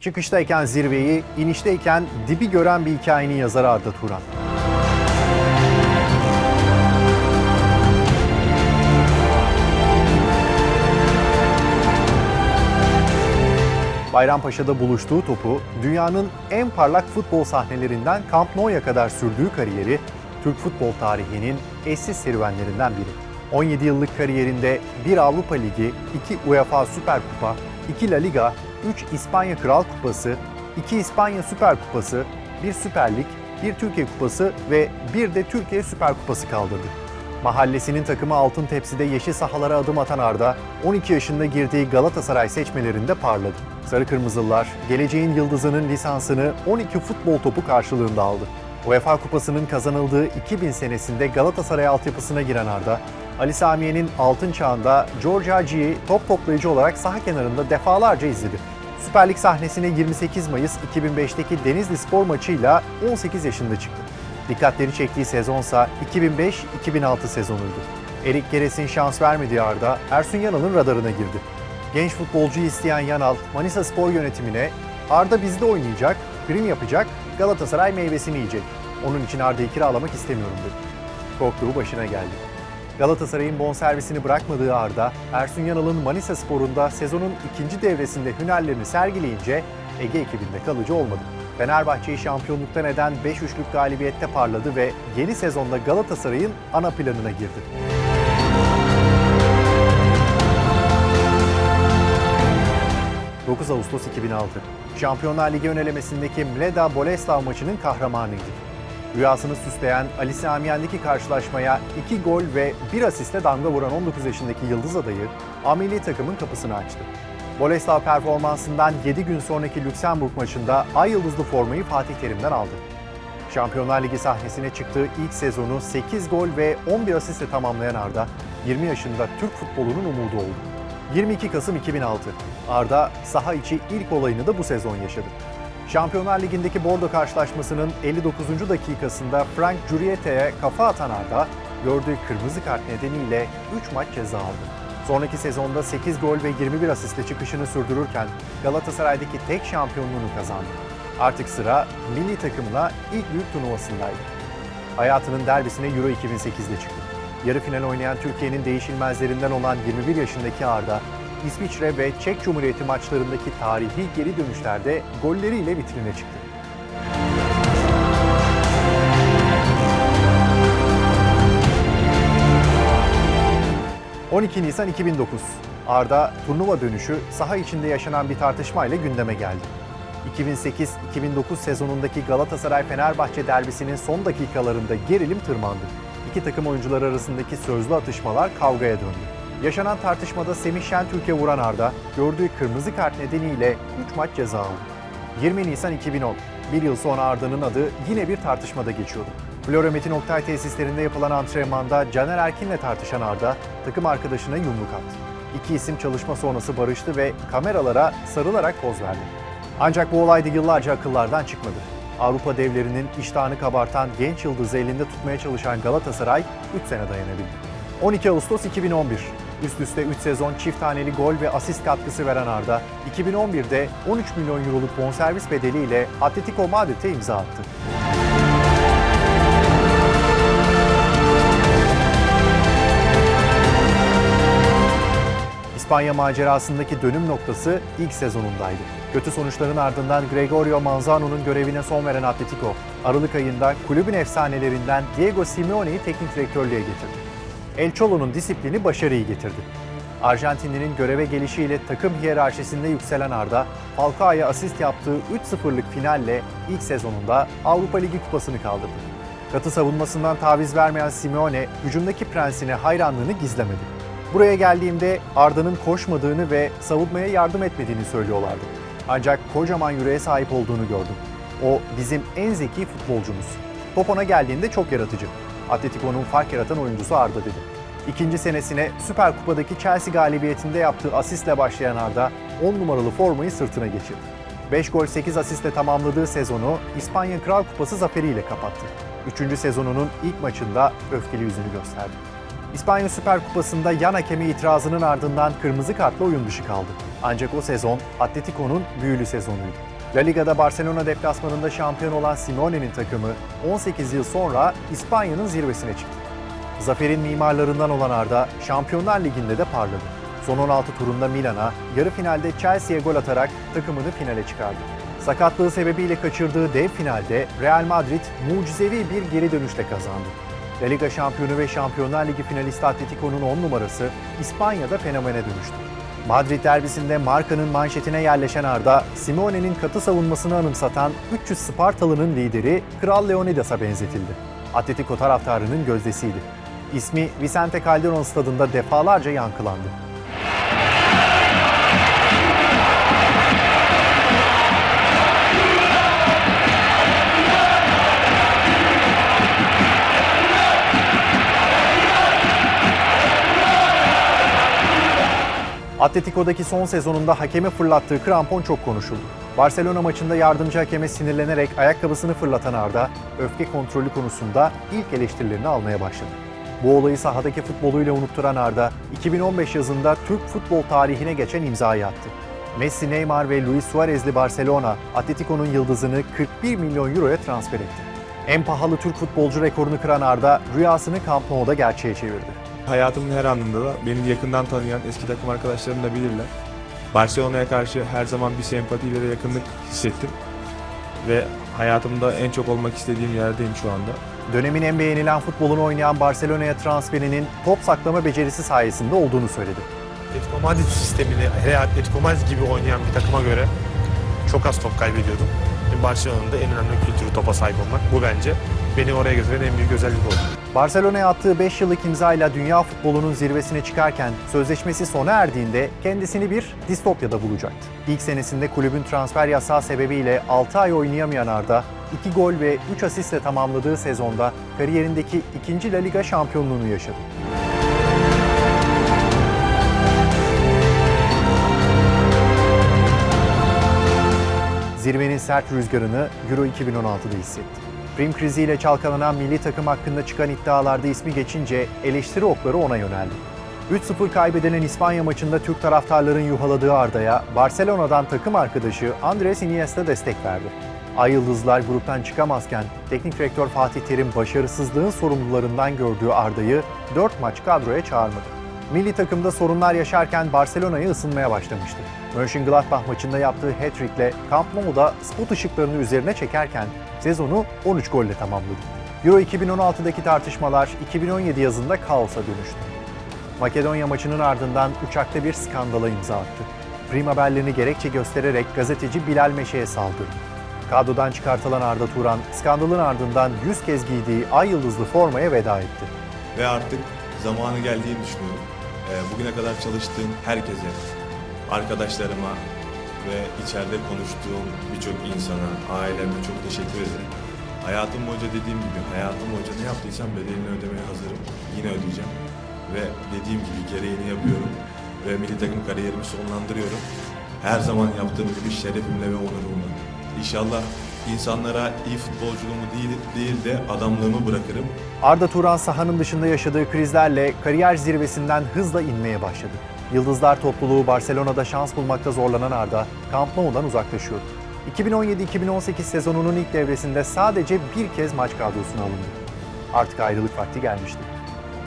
Çıkıştayken zirveyi, inişteyken dibi gören bir hikayenin yazarı Arda Turan. Bayrampaşa'da buluştuğu topu dünyanın en parlak futbol sahnelerinden Camp Nou'ya kadar sürdüğü kariyeri Türk futbol tarihinin eşsiz serüvenlerinden biri. 17 yıllık kariyerinde bir Avrupa Ligi, iki UEFA Süper Kupa, iki La Liga, 3 İspanya Kral Kupası, 2 İspanya Süper Kupası, bir Süper Lig, bir Türkiye Kupası ve bir de Türkiye Süper Kupası kaldırdı. Mahallesinin takımı altın tepside yeşil sahalara adım atan Arda, 12 yaşında girdiği Galatasaray seçmelerinde parladı. Sarı Kırmızılılar, geleceğin yıldızının lisansını 12 futbol topu karşılığında aldı. UEFA Kupası'nın kazanıldığı 2000 senesinde Galatasaray altyapısına giren Arda, Ali Samiye'nin altın çağında George Hagi'yi top toplayıcı olarak saha kenarında defalarca izledi. Süper Lig sahnesine 28 Mayıs 2005'teki Denizli Spor maçıyla 18 yaşında çıktı. Dikkatleri çektiği sezonsa 2005-2006 sezonuydu. Erik Geres'in şans vermediği Arda, Ersun Yanal'ın radarına girdi. Genç futbolcuyu isteyen Yanal, Manisa Spor yönetimine Arda bizde oynayacak, prim yapacak, Galatasaray meyvesini yiyecek. Onun için Arda'yı kiralamak istemiyorum dedi. Korktuğu başına geldi. Galatasaray'ın bonservisini bırakmadığı Arda, Ersun Yanal'ın Manisa Spor'unda sezonun ikinci devresinde hünerlerini sergileyince Ege ekibinde kalıcı olmadı. Fenerbahçe'yi şampiyonluktan eden 5-3'lük galibiyette parladı ve yeni sezonda Galatasaray'ın ana planına girdi. 9 Ağustos 2006. Şampiyonlar Ligi önelemesindeki Mleda Boleslav maçının kahramanıydı. Rüyasını süsleyen Ali Samiyen'deki karşılaşmaya 2 gol ve 1 asiste damga vuran 19 yaşındaki Yıldız adayı, ameli takımın kapısını açtı. Boleslav performansından 7 gün sonraki Lüksemburg maçında ay yıldızlı formayı Fatih Terim'den aldı. Şampiyonlar Ligi sahnesine çıktığı ilk sezonu 8 gol ve 11 asistle tamamlayan Arda, 20 yaşında Türk futbolunun umudu oldu. 22 Kasım 2006. Arda saha içi ilk olayını da bu sezon yaşadı. Şampiyonlar Ligi'ndeki Bordo karşılaşmasının 59. dakikasında Frank Juriete'ye kafa atan Arda, gördüğü kırmızı kart nedeniyle 3 maç ceza aldı. Sonraki sezonda 8 gol ve 21 asistle çıkışını sürdürürken Galatasaray'daki tek şampiyonluğunu kazandı. Artık sıra milli takımla ilk büyük turnuvasındaydı. Hayatının derbisine Euro 2008'de çıktı. Yarı final oynayan Türkiye'nin değişilmezlerinden olan 21 yaşındaki Arda, İsviçre ve Çek Cumhuriyeti maçlarındaki tarihi geri dönüşlerde golleriyle vitrine çıktı. ...12 Nisan 2009. Arda turnuva dönüşü saha içinde yaşanan bir tartışmayla gündeme geldi. 2008-2009 sezonundaki Galatasaray-Fenerbahçe derbisinin son dakikalarında gerilim tırmandı. İki takım oyuncular arasındaki sözlü atışmalar kavgaya döndü. Yaşanan tartışmada Semih Şentürk'e vuran Arda, gördüğü kırmızı kart nedeniyle 3 maç ceza aldı. 20 Nisan 2010, bir yıl sonra Arda'nın adı yine bir tartışmada geçiyordu. Flora Metin Oktay tesislerinde yapılan antrenmanda Caner Erkin'le tartışan Arda, takım arkadaşına yumruk attı. İki isim çalışma sonrası barıştı ve kameralara sarılarak poz verdi. Ancak bu olay da yıllarca akıllardan çıkmadı. Avrupa devlerinin iştahını kabartan genç yıldızı elinde tutmaya çalışan Galatasaray 3 sene dayanabildi. 12 Ağustos 2011. Üst üste 3 sezon çift taneli gol ve asist katkısı veren Arda, 2011'de 13 milyon euroluk bonservis bedeliyle Atletico Madrid'e imza attı. İspanya macerasındaki dönüm noktası ilk sezonundaydı. Kötü sonuçların ardından Gregorio Manzano'nun görevine son veren Atletico, Aralık ayında kulübün efsanelerinden Diego Simeone'yi teknik direktörlüğe getirdi. El Cholo'nun disiplini başarıyı getirdi. Arjantinli'nin göreve gelişiyle takım hiyerarşisinde yükselen Arda, Falcao'ya asist yaptığı 3-0'lık finalle ilk sezonunda Avrupa Ligi kupasını kaldırdı. Katı savunmasından taviz vermeyen Simeone, hücumdaki prensine hayranlığını gizlemedi. Buraya geldiğimde Arda'nın koşmadığını ve savunmaya yardım etmediğini söylüyorlardı. Ancak kocaman yüreğe sahip olduğunu gördüm. O bizim en zeki futbolcumuz. Top ona geldiğinde çok yaratıcı. Atletico'nun fark yaratan oyuncusu Arda dedi. İkinci senesine Süper Kupa'daki Chelsea galibiyetinde yaptığı asistle başlayan Arda 10 numaralı formayı sırtına geçirdi. 5 gol 8 asistle tamamladığı sezonu İspanya Kral Kupası zaferiyle kapattı. Üçüncü sezonunun ilk maçında öfkeli yüzünü gösterdi. İspanya Süper Kupası'nda yan hakemi itirazının ardından kırmızı kartla oyun dışı kaldı. Ancak o sezon Atletico'nun büyülü sezonuydu. La Liga'da Barcelona deplasmanında şampiyon olan Simeone'nin takımı 18 yıl sonra İspanya'nın zirvesine çıktı. Zaferin mimarlarından olan Arda, Şampiyonlar Ligi'nde de parladı. Son 16 turunda Milan'a, yarı finalde Chelsea'ye gol atarak takımını finale çıkardı. Sakatlığı sebebiyle kaçırdığı dev finalde Real Madrid mucizevi bir geri dönüşle kazandı. La Liga şampiyonu ve Şampiyonlar Ligi finalisti Atletico'nun 10 numarası İspanya'da fenomene dönüştü. Madrid derbisinde markanın manşetine yerleşen Arda, Simeone'nin katı savunmasını anımsatan 300 Spartalı'nın lideri Kral Leonidas'a benzetildi. Atletico taraftarının gözdesiydi. İsmi Vicente Calderon stadında defalarca yankılandı. Atletico'daki son sezonunda hakeme fırlattığı krampon çok konuşuldu. Barcelona maçında yardımcı hakeme sinirlenerek ayakkabısını fırlatan Arda, öfke kontrolü konusunda ilk eleştirilerini almaya başladı. Bu olayı sahadaki futboluyla unutturan Arda, 2015 yazında Türk futbol tarihine geçen imzayı attı. Messi, Neymar ve Luis Suarez'li Barcelona, Atletico'nun yıldızını 41 milyon euroya transfer etti. En pahalı Türk futbolcu rekorunu kıran Arda, rüyasını Camp Nou'da gerçeğe çevirdi. Hayatımın her anında da beni yakından tanıyan eski takım arkadaşlarım da bilirler. Barcelona'ya karşı her zaman bir sempati ve yakınlık hissettim. Ve hayatımda en çok olmak istediğim yerdeyim şu anda. Dönemin en beğenilen futbolunu oynayan Barcelona'ya transferinin top saklama becerisi sayesinde olduğunu söyledi. Atletico Madrid sistemini hele Atletico Madrid gibi oynayan bir takıma göre çok az top kaybediyordum. Barcelona'nın da en önemli kültürü topa sahip olmak. Bu bence beni oraya götüren en büyük özellik oldu. Barcelona'ya attığı 5 yıllık imzayla dünya futbolunun zirvesine çıkarken sözleşmesi sona erdiğinde kendisini bir distopyada bulacaktı. İlk senesinde kulübün transfer yasağı sebebiyle 6 ay oynayamayan Arda, 2 gol ve 3 asistle tamamladığı sezonda kariyerindeki ikinci La Liga şampiyonluğunu yaşadı. Zirvenin sert rüzgarını Euro 2016'da hissetti. Prim kriziyle çalkalanan milli takım hakkında çıkan iddialarda ismi geçince eleştiri okları ona yöneldi. 3-0 kaybedilen İspanya maçında Türk taraftarların yuhaladığı Arda'ya Barcelona'dan takım arkadaşı Andres Iniesta destek verdi. Ay Yıldızlar gruptan çıkamazken teknik direktör Fatih Terim başarısızlığın sorumlularından gördüğü Arda'yı 4 maç kadroya çağırmadı. Milli takımda sorunlar yaşarken Barcelona'yı ısınmaya başlamıştı. Mönchengladbach maçında yaptığı hat-trick'le Camp Nou'da spot ışıklarını üzerine çekerken sezonu 13 golle tamamladı. Euro 2016'daki tartışmalar 2017 yazında kaosa dönüştü. Makedonya maçının ardından uçakta bir skandala imza attı. Prim haberlerini gerekçe göstererek gazeteci Bilal Meşe'ye saldırdı. Kadrodan çıkartılan Arda Turan, skandalın ardından 100 kez giydiği ay yıldızlı formaya veda etti. ve artık zamanı geldiğini düşünüyorum. Ee, bugüne kadar çalıştığım herkese, arkadaşlarıma ve içeride konuştuğum birçok insana, aileme çok teşekkür ederim. Hayatım boyunca dediğim gibi, hayatım boyunca ne yaptıysam bedelini ödemeye hazırım. Yine ödeyeceğim. Ve dediğim gibi gereğini yapıyorum. Ve milli takım kariyerimi sonlandırıyorum. Her zaman yaptığım gibi şerefimle ve onurumla. İnşallah insanlara iyi futbolculuğumu değil, değil de adamlığımı bırakırım. Arda Turan sahanın dışında yaşadığı krizlerle kariyer zirvesinden hızla inmeye başladı. Yıldızlar topluluğu Barcelona'da şans bulmakta zorlanan Arda, Camp Nou'dan uzaklaşıyordu. 2017-2018 sezonunun ilk devresinde sadece bir kez maç kadrosuna alındı. Artık ayrılık vakti gelmişti.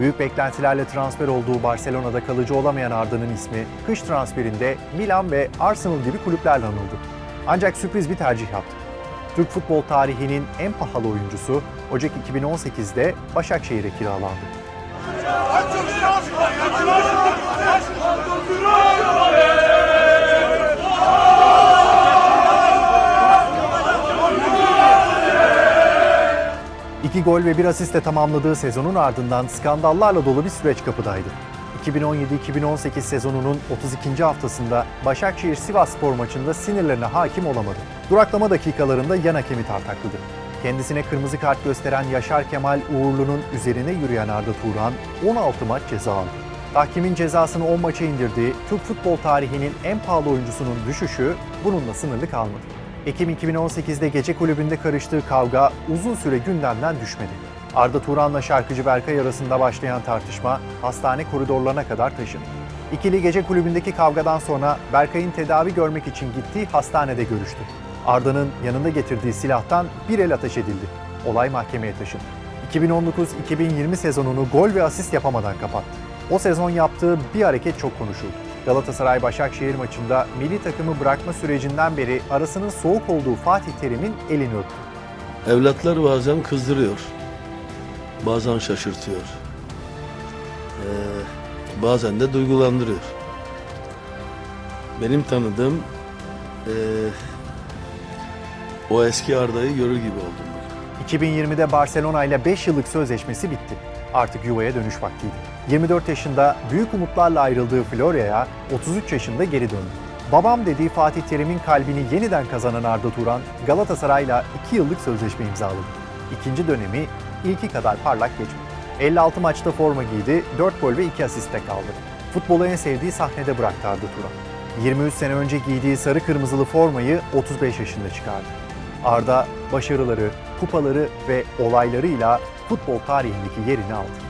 Büyük beklentilerle transfer olduğu Barcelona'da kalıcı olamayan Arda'nın ismi kış transferinde Milan ve Arsenal gibi kulüplerle anıldı. Ancak sürpriz bir tercih yaptı. Türk futbol tarihinin en pahalı oyuncusu Ocak 2018'de Başakşehir'e kiralandı. İki gol ve bir asistle tamamladığı sezonun ardından skandallarla dolu bir süreç kapıdaydı. 2017-2018 sezonunun 32. haftasında Başakşehir Sivas Spor maçında sinirlerine hakim olamadı. Duraklama dakikalarında yan hakemi tartakladı. Kendisine kırmızı kart gösteren Yaşar Kemal Uğurlu'nun üzerine yürüyen Arda Turan 16 maç ceza aldı. Tahkimin cezasını 10 maça indirdiği Türk futbol tarihinin en pahalı oyuncusunun düşüşü bununla sınırlı kalmadı. Ekim 2018'de gece kulübünde karıştığı kavga uzun süre gündemden düşmedi. Arda Turan'la şarkıcı Berkay arasında başlayan tartışma hastane koridorlarına kadar taşındı. İkili gece kulübündeki kavgadan sonra Berkay'ın tedavi görmek için gittiği hastanede görüştü. Arda'nın yanında getirdiği silahtan bir el ateş edildi. Olay mahkemeye taşındı. 2019-2020 sezonunu gol ve asist yapamadan kapattı. O sezon yaptığı bir hareket çok konuşuldu. Galatasaray-Başakşehir maçında milli takımı bırakma sürecinden beri arasının soğuk olduğu Fatih Terim'in elini öptü. Evlatlar bazen kızdırıyor. Bazen şaşırtıyor. Ee, bazen de duygulandırıyor. Benim tanıdığım ee, o eski Arda'yı görür gibi oldum. 2020'de Barcelona ile 5 yıllık sözleşmesi bitti. Artık yuvaya dönüş vaktiydi. 24 yaşında büyük umutlarla ayrıldığı Florya'ya 33 yaşında geri döndü. Babam dediği Fatih Terim'in kalbini yeniden kazanan Arda Turan Galatasaray'la 2 yıllık sözleşme imzaladı. İkinci dönemi ilki kadar parlak geçmedi. 56 maçta forma giydi, 4 gol ve 2 asiste kaldı. Futbolu en sevdiği sahnede bıraktı Arda Turan. 23 sene önce giydiği sarı kırmızılı formayı 35 yaşında çıkardı. Arda başarıları, kupaları ve olaylarıyla futbol tarihindeki yerini aldı.